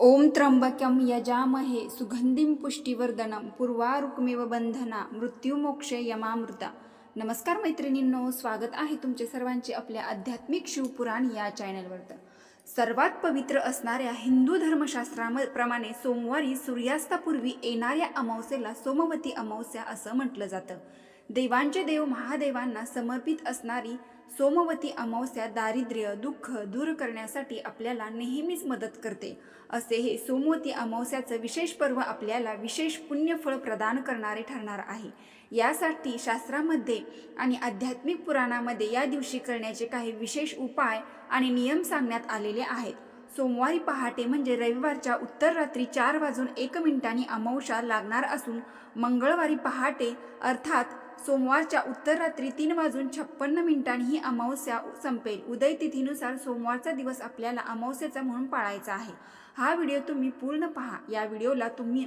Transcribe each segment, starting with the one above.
ओम त्र्यंबक्यम यजामहे सुगंधीम पुष्टीवर्धनम पूर्वा रुक्मेव बंधना मृत्युमोक्षे यमामृता. नमस्कार मैत्रिणींनो स्वागत आहे तुमचे सर्वांचे आपल्या आध्यात्मिक शिवपुराण या चॅनलवर सर्वात पवित्र असणाऱ्या हिंदू धर्मशास्त्राप्रमाणे सोमवारी सूर्यास्तापूर्वी येणाऱ्या अमावस्येला सोमवती अमावस्या असं म्हटलं जातं. देवांचे देव महादेवांना समर्पित असणारी सोमवती अमावस्या दारिद्र्य दुःख दूर करण्यासाठी आपल्याला नेहमीच मदत करते. असे हे सोमवती अमावस्याचं विशेष पर्व आपल्याला विशेष पुण्यफळ प्रदान करणारे ठरणार आहे. यासाठी शास्त्रामध्ये आणि आध्यात्मिक पुराणामध्ये या दिवशी करण्याचे काही विशेष उपाय आणि नियम सांगण्यात आलेले आहेत. सोमवारी पहाटे म्हणजे रविवारच्या उत्तर रात्री चार वाजून एक मिनिटांनी अमावस्या लागणार असून मंगळवारी पहाटे अर्थात सोमवारच्या उत्तर रात्री तीन वाजून छप्पन्न मिनिटांनी ही अमावस्या संपेल. उदय तिथीनुसार सोमवारचा दिवस आपल्याला अमावस्येचा म्हणून पाळायचा आहे. हा व्हिडिओ तुम्ही पूर्ण पहा. या व्हिडिओला तुम्ही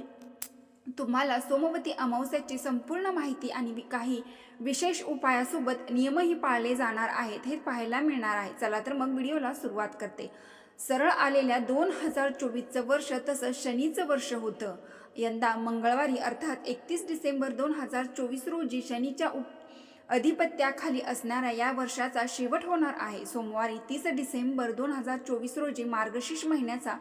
तुम्हाला सोमवती अमावस्याची संपूर्ण माहिती आणि काही विशेष उपायासोबत नियमही पाळले जाणार आहेत हे पाहायला मिळणार आहे. चला तर मग व्हिडिओला सुरुवात करते. सरळ आलेल्या दोन हजार चोवीसचं वर्ष तसं शनीचं वर्ष होतं. यंदा मंगळवारी अर्थात एकतीस डिसेंबर दोन हजार चोवीस रोजी शनीच्या उप अधिपत्याखाली असणाऱ्या या वर्षाचा शेवट होणार आहे. सोमवारी तीस डिसेंबर दोन हजार चोवीस रोजी मार्गशीर्ष महिन्याचा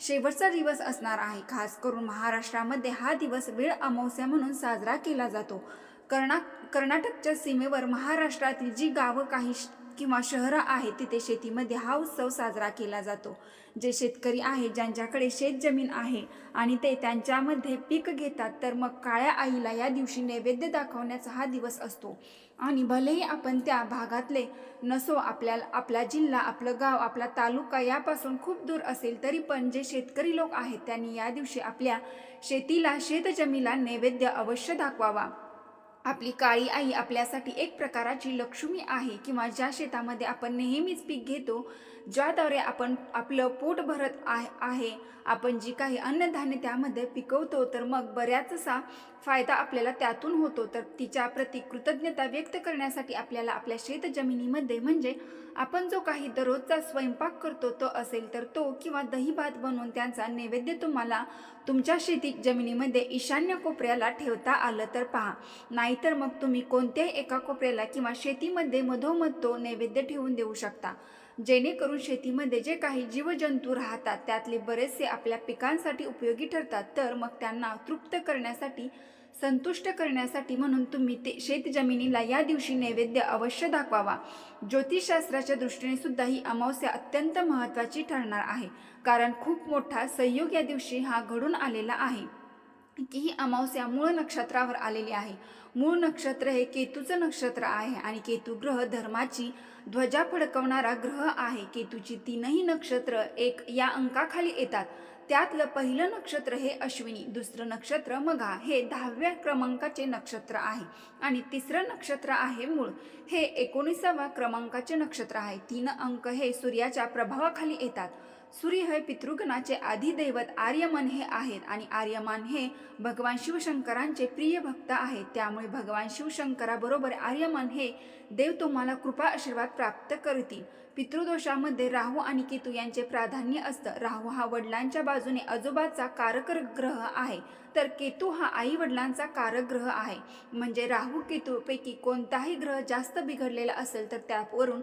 शेवटचा दिवस असणार आहे. खास करून महाराष्ट्रामध्ये हा दिवस वेळ अमावस्या म्हणून साजरा केला जातो. कर्ना कर्नाटकच्या सीमेवर महाराष्ट्रातील जी गावं काही श- किंवा शहरं आहेत तिथे शेतीमध्ये हा उत्सव साजरा केला जातो. जे शेतकरी आहेत ज्यांच्याकडे शेतजमीन आहे आणि ते त्यांच्यामध्ये पीक घेतात तर मग काळ्या आईला या दिवशी नैवेद्य दाखवण्याचा हा दिवस असतो. आणि भलेही आपण त्या भागातले नसो आपल्याला आपला जिल्हा आपलं गाव आपला तालुका यापासून खूप दूर असेल तरी पण जे शेतकरी लोक आहेत त्यांनी या दिवशी आपल्या शेतीला शेतजमीला नैवेद्य अवश्य दाखवावा. आपली काळी आई आपल्यासाठी एक प्रकाराची लक्ष्मी आहे किंवा ज्या शेतामध्ये आपण नेहमीच पीक घेतो ज्याद्वारे आपण आपलं पोट भरत आहे आहे आपण जी काही अन्नधान्य त्यामध्ये पिकवतो तर मग बऱ्याचसा फायदा आपल्याला त्यातून होतो. तर तिच्या प्रती कृतज्ञता व्यक्त करण्यासाठी आपल्याला आपल्या शेतजमिनीमध्ये म्हणजे आपण जो काही दररोजचा स्वयंपाक करतो तो असेल तर तो किंवा दही भात बनवून त्यांचा नैवेद्य तुम्हाला तुमच्या शेती जमिनीमध्ये ईशान्य कोपऱ्याला ठेवता आलं तर पहा. नाहीतर मग तुम्ही कोणत्याही एका कोपऱ्याला किंवा शेतीमध्ये मधोमध तो नैवेद्य ठेवून देऊ शकता. जेणेकरून शेतीमध्ये जे काही जीवजंतू राहतात त्यातले बरेचसे आपल्या पिकांसाठी उपयोगी ठरतात. तर मग त्यांना तृप्त करण्यासाठी संतुष्ट करण्यासाठी म्हणून तुम्ही ते शेतजमिनीला या दिवशी नैवेद्य अवश्य दाखवावा. ज्योतिषशास्त्राच्या दृष्टीने सुद्धा ही अमावस्या अत्यंत महत्त्वाची ठरणार आहे. कारण खूप मोठा संयोग या दिवशी हा घडून आलेला आहे. की ही अमावस्या मूळ नक्षत्रावर आलेली आहे. मूळ नक्षत्र हे केतूचं नक्षत्र आहे आणि केतू ग्रह धर्माची ध्वजा फडकवणारा ग्रह आहे. केतूची तीनही नक्षत्र एक या अंकाखाली येतात. त्यातलं पहिलं नक्षत्र हे अश्विनी दुसरं नक्षत्र मघा. हे दहाव्या क्रमांकाचे नक्षत्र आहे आणि तिसरं नक्षत्र आहे मूळ. हे एकोणीसाव्या क्रमांकाचे नक्षत्र आहे. तीन अंक हे सूर्याच्या प्रभावाखाली येतात. सूर्य हे पितृगणाचे आधिदैवत आर्यमन हे आहेत आणि आर्यमान हे भगवान शिवशंकरांचे प्रिय भक्त आहेत. त्यामुळे भगवान शिवशंकराबरोबर आर्यमन हे देव तुम्हाला कृपा आशीर्वाद प्राप्त करतील. पितृदोषामध्ये राहू आणि केतू यांचे प्राधान्य असतं. राहू हा वडिलांच्या बाजूने आजोबाचा कारक ग्रह आहे. तर केतू हा आई वडिलांचा कारक ग्रह आहे. म्हणजे राहू केतूपैकी कोणताही ग्रह जास्त बिघडलेला असेल तर त्यावरून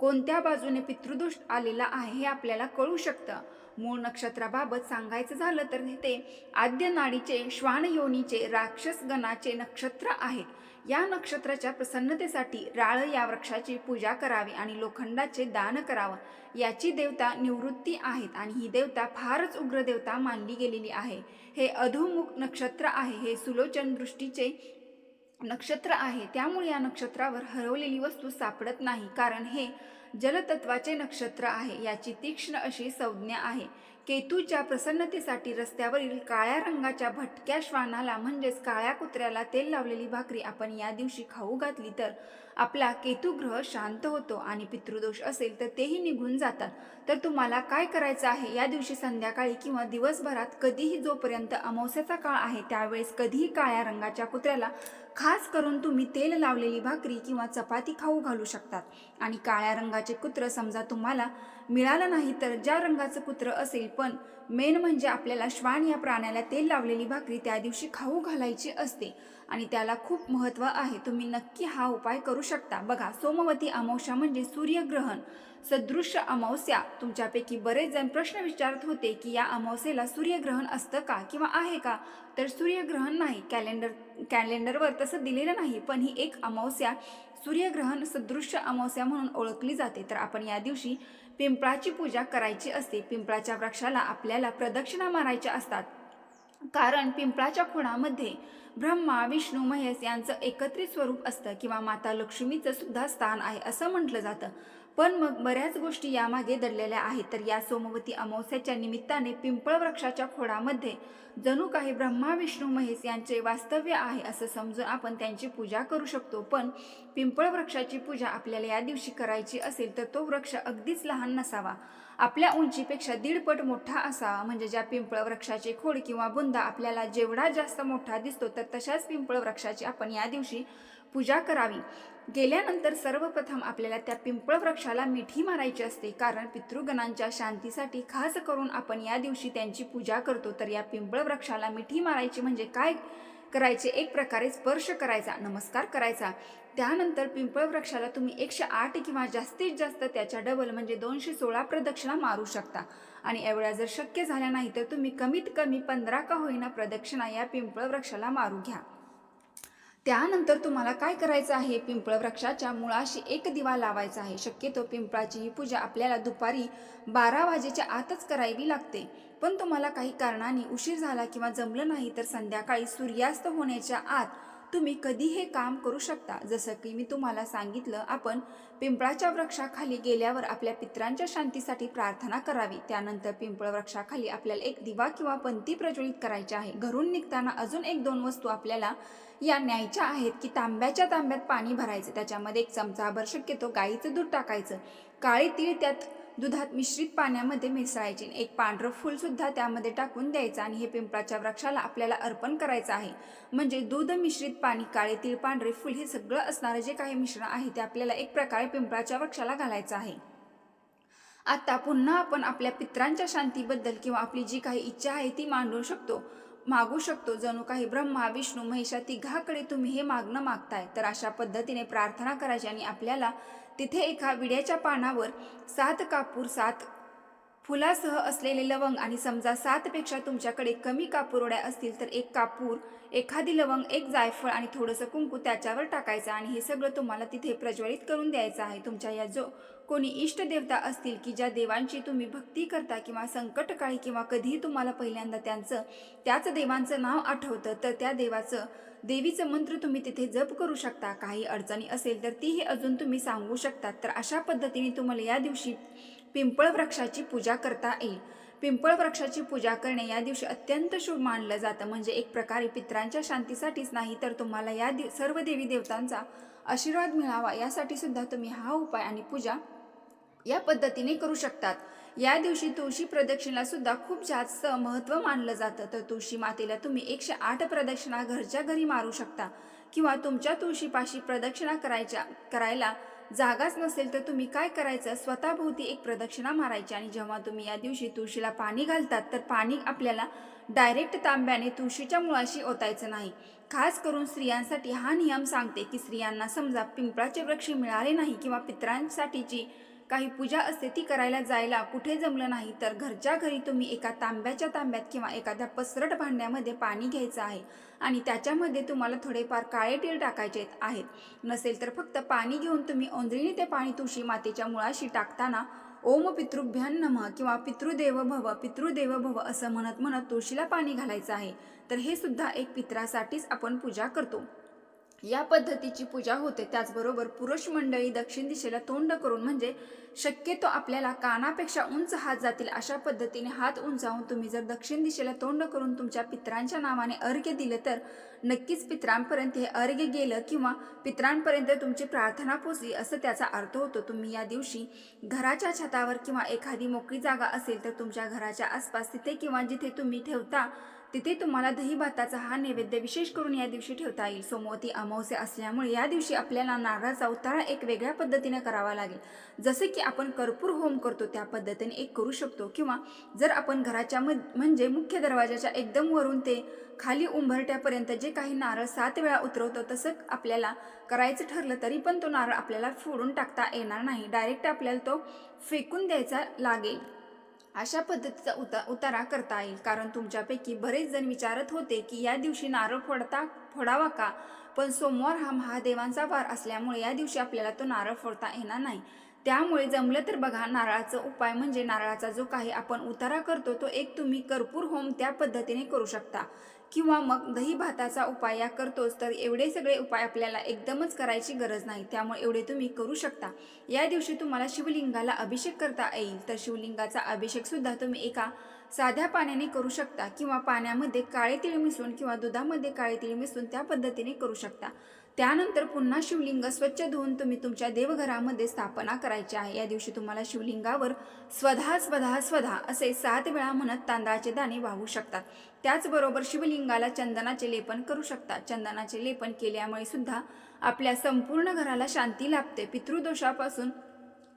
कोणत्या बाजूने पितृदोष आलेला आहे हे आपल्याला कळू शकतं. मूळ नक्षत्राबाबत सांगायचं झालं तर ते आद्य नाडीचे श्वान योनीचे राक्षस गणाचे नक्षत्र आहेत. या नक्षत्राच्या प्रसन्नतेसाठी राळ या वृक्षाची पूजा करावी आणि लोखंडाचे दान करावं. याची देवता निवृत्ती आहेत आणि ही देवता फारच उग्र देवता मानली गेलेली आहे. हे अधोमुख नक्षत्र आहे. हे सुलोचन दृष्टीचे नक्षत्र आहे. त्यामुळे या नक्षत्रावर हरवलेली वस्तू सापडत नाही. कारण हे जलतत्वाचे नक्षत्र आहे. याची तीक्ष्ण अशी संज्ञा आहे. केतूच्या प्रसन्नतेसाठी रस्त्यावरील काळ्या रंगाच्या भटक्या श्वानाला म्हणजेच काळ्या कुत्र्याला तेल लावलेली भाकरी आपण या दिवशी खाऊ घातली तर आपला केतुग्रह शांत होतो आणि पितृदोष असेल तर तेही निघून जातात. तर तुम्हाला काय करायचं आहे? या दिवशी संध्याकाळी किंवा दिवसभरात कधीही जोपर्यंत अमावस्याचा काळ आहे त्यावेळेस कधीही काळ्या रंगाच्या कुत्र्याला खास करून तुम्ही तेल लावलेली भाकरी किंवा चपाती खाऊ घालू शकतात. आणि काळ्या रंगाचे कुत्र समजा तुम्हाला मिळालं नाही तर ज्या रंगाचं कुत्र असेल पण मेन म्हणजे आपल्याला श्वान या प्राण्याला तेल लावलेली भाकरी त्या दिवशी खाऊ घालायची असते. आणि त्याला खूप महत्त्व आहे. तुम्ही नक्की हा उपाय करू शकता. बघा सोमवती अमावस्या म्हणजे सूर्यग्रहण. सदृश्य अमावस्या. तुमच्यापैकी बरेच जण प्रश्न विचारत होते की या अमावस्येला सूर्यग्रहण असतं का किंवा आहे का? तर सूर्यग्रहण नाही. कॅलेंडर कॅलेंडरवर तसं दिलेलं नाही पण ही एक अमावस्या. सूर्यग्रहण सदृश्य अमावस्या म्हणून ओळखली जाते. तर आपण या दिवशी पिंपळाची पूजा करायची असते. पिंपळाच्या वृक्षाला आपल्याला प्रदक्षिणा मारायच्या असतात. कारण पिंपळाच्या खुणामध्ये ब्रह्मा विष्णू महेश यांचं एकत्रित स्वरूप असतं किंवा माता लक्ष्मीचं सुद्धा स्थान आहे असं म्हटलं जातं. पण मग बऱ्याच गोष्टी यामागे दडलेल्या आहेत. तर या सोमवती अमावस्याच्या निमित्ताने पिंपळ वृक्षाच्या खोडामध्ये जणू काही ब्रह्मा विष्णू महेश यांचे वास्तव्य आहे असं समजून आपण त्यांची पूजा करू शकतो. पण पिंपळ वृक्षाची पूजा आपल्याला या दिवशी करायची असेल तर तो वृक्ष अगदीच लहान नसावा. आपल्या उंचीपेक्षा दीडपट मोठा असावा. म्हणजे ज्या पिंपळ वृक्षाचे खोड किंवा बुंदा आपल्याला जेवढा जास्त मोठा दिसतो तर तशाच पिंपळ वृक्षाची आपण या दिवशी पूजा करावी. गेल्यानंतर सर्वप्रथम आपल्याला त्या पिंपळ वृक्षाला मिठी मारायची असते. कारण पितृगणांच्या शांतीसाठी खास करून आपण या दिवशी त्यांची पूजा करतो. तर या पिंपळ वृक्षाला मिठी मारायची म्हणजे काय? करायचे एक प्रकारे स्पर्श करायचा नमस्कार करायचा. त्यानंतर पिंपळ वृक्षाला तुम्ही एकशे आठ किंवा जास्तीत जास्त त्याच्या डबल म्हणजे दोनशे सोळा प्रदक्षिणा मारू शकता. आणि एवढ्या जर शक्य झाल्या नाही तर तुम्ही कमीत कमी पंधरा का होईना प्रदक्षिणा या पिंपळ वृक्षाला मारू घ्या. त्यानंतर तुम्हाला काय करायचं आहे? पिंपळ वृक्षाच्या मुळाशी एक दिवा लावायचा आहे. शक्यतो पिंपळाची ही पूजा आपल्याला दुपारी बारा वाजेच्या आतच करावी लागते. पण तुम्हाला काही कारणाने उशीर झाला किंवा जमलं नाही तर संध्याकाळी सूर्यास्त होण्याच्या आत तुम्ही कधी हे काम करू शकता. जसं की मी तुम्हाला सांगितलं आपण पिंपळाच्या वृक्षाखाली गेल्यावर आपल्या पित्रांच्या शांतीसाठी प्रार्थना करावी. त्यानंतर पिंपळ वृक्षाखाली आपल्याला एक दिवा किंवा पंती प्रज्वलित करायची आहे. घरून निघताना अजून एक दोन वस्तू आपल्याला या न्यायच्या आहेत की तांब्याच्या तांब्यात पाणी भरायचं. त्याच्यामध्ये एक चमचाभर शक्यतो गाईचं दूध टाकायचं. काळी तीळ त्यात दुधात मिश्रित पाण्यामध्ये मिसळायचे. एक पांढरं फूलसुद्धा त्यामध्ये टाकून द्यायचं आणि हे पिंपळाच्या वृक्षाला आपल्याला अर्पण करायचं आहे. म्हणजे दूध मिश्रित पाणी काळे तीळ पांढरे फुल हे सगळं असणारं जे काही मिश्रण आहे ते आपल्याला एक प्रकारे पिंपळाच्या वृक्षाला घालायचं आहे. आता पुन्हा आपण आपल्या पित्रांच्या शांतीबद्दल किंवा आपली जी काही इच्छा आहे ती मांडू शकतो. मागू शकतो. जणू काही ब्रह्मा विष्णू महेशा तिघाकडे तुम्ही हे मागणं मागताय. तर अशा पद्धतीने प्रार्थना करायची आणि आपल्याला तिथे एका विड्याच्या पानावर सात कापूर सात फुलासह असलेले लवंग आणि समजा सातपेक्षा तुमच्याकडे कमी कापुरोड्या असतील तर एक कापूर एखादी लवंग एक जायफळ आणि थोडंसं कुंकू त्याच्यावर टाकायचं आणि हे सगळं तुम्हाला तिथे प्रज्वलित करून द्यायचं आहे. तुमच्या या जो कोणी इष्टदेवता असतील की ज्या देवांची तुम्ही भक्ती करता किंवा संकटकाळी किंवा कधीही तुम्हाला पहिल्यांदा त्यांचं त्याच देवांचं नाव आठवतं तर त्या देवाचं देवीचं मंत्र तुम्ही तिथे जप करू शकता. काही अडचणी असेल तर तीही अजून तुम्ही सांगू शकता. तर अशा पद्धतीने तुम्हाला या दिवशी पिंपळ वृक्षाची पूजा करता येईल. पिंपळ वृक्षाची पूजा करणे या दिवशी अत्यंत शुभ मानलं जातं. म्हणजे एक प्रकारे पित्रांच्या शांतीसाठीच नाही तर तुम्हाला या दि सर्व देवी देवतांचा आशीर्वाद मिळावा यासाठी सुद्धा तुम्ही हा उपाय आणि पूजा या पद्धतीने करू शकतात. या दिवशी तुळशी प्रदक्षिणेला सुद्धा खूप जास्त महत्त्व मानलं जातं. तर तुळशी मातेला तुम्ही एकशे आठ प्रदक्षिणा घरच्या घरी मारू शकता किंवा तुमच्या तुळशीपाशी प्रदक्षिणा करायच्या करायला जागाच नसेल तर तुम्ही काय करायचं? स्वतःभोवती एक प्रदक्षिणा मारायची आणि जेव्हा तुम्ही या दिवशी तुळशीला पाणी घालतात तर पाणी आपल्याला डायरेक्ट तांब्याने तुळशीच्या मुळाशी ओतायचं नाही. खास करून स्त्रियांसाठी हा नियम सांगते की स्त्रियांना समजा पिंपळाचे वृक्ष मिळाले नाही किंवा पित्रांसाठीची काही पूजा असते ती करायला जायला कुठे जमलं नाही तर घरच्या घरी तुम्ही एका तांब्याच्या तांब्यात किंवा एखाद्या पसरट भांड्यामध्ये पाणी घ्यायचं आहे आणि त्याच्यामध्ये तुम्हाला थोडेफार काळे तीळ टाकायचे आहेत. नसेल तर फक्त पाणी घेऊन तुम्ही ओंजळीने ते पाणी तुळशी मातेच्या मुळाशी टाकताना ओम पितृभ्यान नम किंवा पितृदेव भव पितृदेव भव असं म्हणत म्हणत तुळशीला पाणी घालायचं आहे. तर हे सुद्धा एक पित्रासाठीच आपण पूजा करतो. या पद्धतीची पूजा होते. त्याचबरोबर पुरुष मंडळी दक्षिण दिशेला तोंड करून म्हणजे शक्यतो आपल्याला कानापेक्षा उंच हात जातील अशा पद्धतीने हात उंचावून तुम्ही जर दक्षिण दिशेला तोंड करून तुमच्या पित्रांच्या नावाने अर्घ्य दिलं तर नक्कीच पित्रांपर्यंत हे अर्घ्य गेलं किंवा पित्रांपर्यंत तुमची प्रार्थना पोचली असं त्याचा अर्थ होतो. तुम्ही या दिवशी घराच्या छतावर किंवा एखादी मोकळी जागा असेल तर तुमच्या घराच्या आसपास तिथे किंवा जिथे तुम्ही ठेवता तिथे तुम्हाला दही भाताचा हा नैवेद्य विशेष करून या दिवशी ठेवता येईल. सोमवती अमावस्या असल्यामुळे या दिवशी आपल्याला नारळाचा उतारा एक वेगळ्या पद्धतीने करावा लागेल. जसे की आपण कर्पूर होम करतो त्या पद्धतीने एक करू शकतो. किंवा जर आपण घराच्या म म्हणजे मुख्य दरवाजाच्या एकदम वरून ते खाली उंबरट्यापर्यंत जे काही नारळ सात वेळा उतरवतो तसं आपल्याला करायचं ठरलं तरी पण तो नारळ आपल्याला फोडून टाकता येणार नाही. डायरेक्ट आपल्याला तो फेकून द्यायचा लागेल. अशा पद्धतीचा उता उतारा करता येईल. कारण तुमच्यापैकी बरेच जण विचारत होते की या दिवशी नारळ फोडता फोडावा का? पण सोमवार हा महादेवांचा वार असल्यामुळे या दिवशी आपल्याला तो नारळ फोडता येणार नाही. त्यामुळे जमलं तर बघा नारळाचा उपाय म्हणजे नारळाचा जो काही आपण उतारा करतो तो एक तुम्ही कर्पूर होम त्या पद्धतीने करू शकता. किंवा मग दही भाताचा उपाय या करतोच तर एवढे सगळे उपाय आपल्याला एकदमच करायची गरज नाही. त्यामुळे एवढे तुम्ही करू शकता. या दिवशी तुम्हाला शिवलिंगाला अभिषेक करता येईल. तर शिवलिंगाचा अभिषेकसुद्धा तुम्ही एका साध्या पाण्याने करू शकता किंवा पाण्यामध्ये काळे तिळ मिसळून किंवा दुधामध्ये काळे तिळ मिसळून त्या पद्धतीने करू शकता. त्यानंतर पुन्हा शिवलिंग स्वच्छ धुवून तुम्ही तुमच्या देवघरामध्ये स्थापना करायची आहे. या दिवशी तुम्हाला शिवलिंगावर स्वधा स्वधा स्वधा असे सात वेळा म्हणत तांदळाचे दाणे वाहू शकतात. त्याचबरोबर शिवलिंगाला चंदनाचे लेपन करू शकता चंदनाचे लेपन केल्यामुळे सुद्धा आपल्या संपूर्ण घराला शांती लाभते. पितृदोषापासून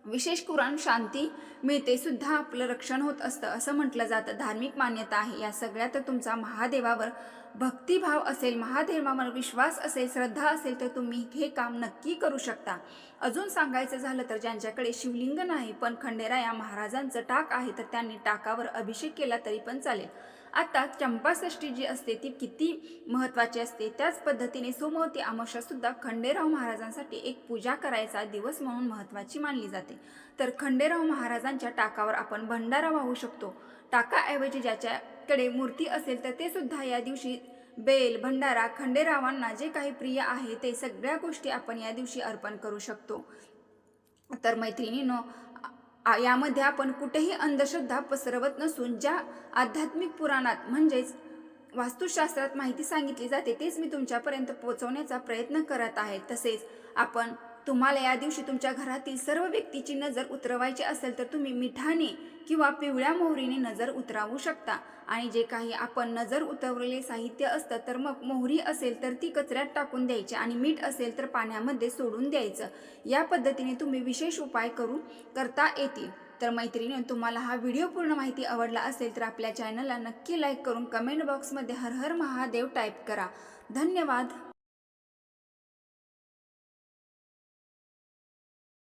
विशेष करून शांती मिळते सुद्धा आपलं रक्षण होत असतं. असं म्हटलं जातं. धार्मिक मान्यता आहे. या सगळ्यात तुमचा महादेवावर भक्तिभाव असेल महादेवावर विश्वास असेल श्रद्धा असेल तर तुम्ही हे काम नक्की करू शकता. अजून सांगायचं झालं तर ज्यांच्याकडे शिवलिंग नाही पण खंडेराया महाराजांचं टाक आहे तर त्यांनी टाकावर अभिषेक केला तरी पण चालेल. आता चंपाषष्ठी जी असते ती किती महत्त्वाची असते? त्याच पद्धतीने सोमवती अमावस्या सुद्धा खंडेराव महाराजांसाठी एक पूजा करायचा दिवस म्हणून महत्त्वाची मानली जाते. तर खंडेराव महाराजांच्या टाकावर आपण भंडारा वाहू शकतो. टाकाऐवजी ज्याच्याकडे मूर्ती असेल तर ते सुद्धा या दिवशी बेल भंडारा खंडेरावांना जे काही प्रिय आहे ते सगळ्या गोष्टी आपण या दिवशी अर्पण करू शकतो. तर मैत्रिणीनो यामध्ये आपण कुठेही अंधश्रद्धा पसरवत नसून ज्या आध्यात्मिक पुराणात म्हणजेच वास्तुशास्त्रात माहिती सांगितली जाते तेच मी तुमच्यापर्यंत पोहोचवण्याचा प्रयत्न करत आहे. तसेच आपण तुम्हाला या दिवशी तुमच्या घरातील सर्व व्यक्तीची नजर उतरवायची असेल तर तुम्ही मिठाने किंवा पिवळ्या मोहरीने नजर उतरावू शकता. आणि जे काही आपण नजर उतरवलेले साहित्य असतं तर मग मोहरी असेल तर ती कचऱ्यात टाकून द्यायची आणि मीठ असेल तर पाण्यामध्ये सोडून द्यायचं. या पद्धतीने तुम्ही विशेष उपाय करू करता येतील. तर मैत्रिणी तुम्हाला हा व्हिडिओ पूर्ण माहिती आवडला असेल तर आपल्या चॅनलला नक्की लाईक करून कमेंट बॉक्समध्ये हर हर महादेव टाईप करा. धन्यवाद.